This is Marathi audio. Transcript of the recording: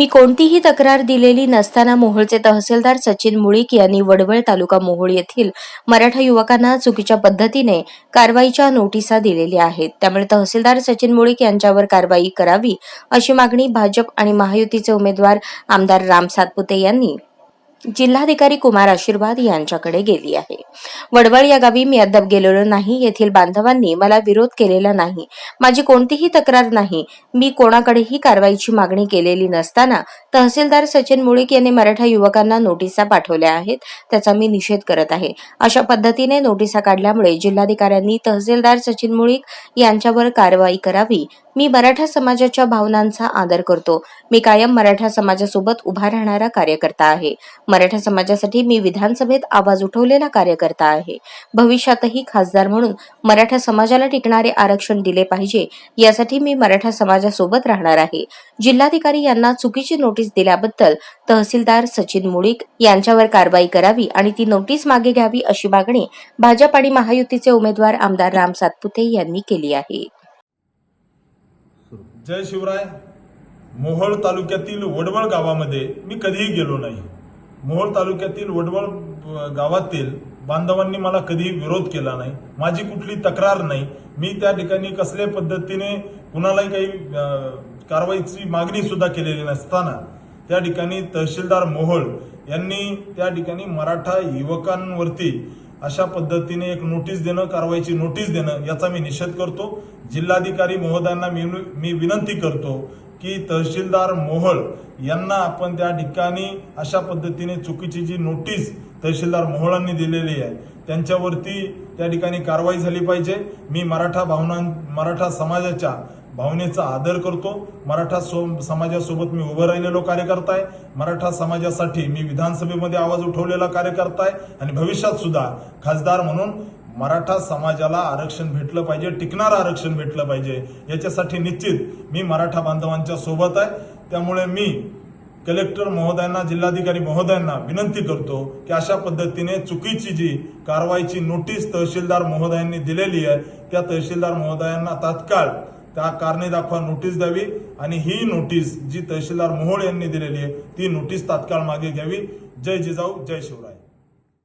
मी कोणतीही तक्रार दिलेली नसताना मोहोळचे तहसीलदार सचिन मुळीक यांनी वडवळ तालुका मोहोळ येथील मराठा युवकांना चुकीच्या पद्धतीने कारवाईच्या नोटिसा दिलेल्या आहेत. त्यामुळे तहसीलदार सचिन मुळीक यांच्यावर कारवाई करावी अशी मागणी भाजप आणि महायुतीचे उमेदवार आमदार राम सातपुते यांनी जिल्हाधिकारी कुमार आशीर्वाद यांच्याकडे गेली आहे. वडवळ या गावी मी अद्याप गेलेलो नाही. येथील बांधवांनी मला विरोध केलेला नाही. माझी कोणतीही तक्रार नाही. मी कोणाकडेही कारवाईची मागणी केलेली नसताना तहसीलदार सचिन मुळीक यांनी मराठा युवकांना नोटिसा पाठवल्या आहेत. त्याचा मी निषेध करत आहे. अशा पद्धतीने नोटिसा काढल्यामुळे जिल्हाधिकाऱ्यांनी तहसीलदार सचिन मुळीक यांच्यावर कारवाई करावी. मी मराठा समाजाच्या भावनांचा आदर करतो. मी कायम मराठा समाजासोबत उभा राहणारा कार्यकर्ता आहे. मराठा समाजासाठी मी विधानसभेत आवाज उठवलेला कार्यकर्ता आहे. भविष्यातही खासदार म्हणून मराठा समाजाला टिकणारे आरक्षण दिले पाहिजे यासाठी मी मराठा समाजासोबत राहणार आहे. जिल्हाधिकारी यांना चुकीची नोटीस दिल्याबद्दल तहसीलदार सचिन मुळीक यांच्यावर कारवाई करावी आणि ती नोटीस मागे घ्यावी अशी मागणी भाजप आणि महायुतीचे उमेदवार आमदार राम सातपुते यांनी केली आहे. जय शिवराय. मोहोळ तालुक्यातील वडवळ गावामध्ये मी कधीही गेलो नाही. मोहोळ तालुक्यातील वडवळ गावातील बांधवांनी मला कधीही विरोध केला नाही. माझी कुठली तक्रार नाही. मी त्या ठिकाणी कसल्या पद्धतीने कुणालाही काही कारवाईची मागणी सुद्धा केलेली नसताना त्या ठिकाणी तहसीलदार मोहोळ यांनी त्या ठिकाणी मराठा युवकांवरती अशा पद्धतीने एक नोटीस देणं कारवाईची नोटीस देणं याचा मी निषेध करतो. जिल्हाधिकारी महोदयांना मी मी विनंती करतो की तहसीलदार मोहळ यांना आपण त्या ठिकाणी अशा पद्धतीने चुकीची जी नोटीस तहसीलदार मोहोळांनी दिलेली आहे त्यांच्यावरती त्या ठिकाणी कारवाई झाली पाहिजे. मी मराठा भावना मराठा समाजाच्या भावनेचा आदर करतो. मराठा सो समाजासोबत मी उभं राहिलेलो कार्यकर्ता आहे मराठा समाजासाठी मी विधानसभेमध्ये आवाज उठवलेला कार्यकर्ता आहे आणि भविष्यात सुद्धा खासदार म्हणून मराठा समाजाला आरक्षण भेटलं पाहिजे टिकणारं आरक्षण भेटलं पाहिजे याच्यासाठी निश्चित मी मराठा बांधवांच्या सोबत आहे. त्यामुळे मी कलेक्टर महोदयांना जिल्हाधिकारी महोदयांना विनंती करतो की अशा पद्धतीने चुकीची जी कारवाईची नोटीस तहसीलदार महोदयांनी दिलेली आहे त्या तहसीलदार महोदयांना तात्काळ त्या कारणे दाखवा नोटीस द्यावी आणि ही नोटीस जी तहसीलदार मोहोळ यांनी दिलेली आहे ती नोटीस तात्काळ मागे घ्यावी. जय जिजाऊ जय शिवराय.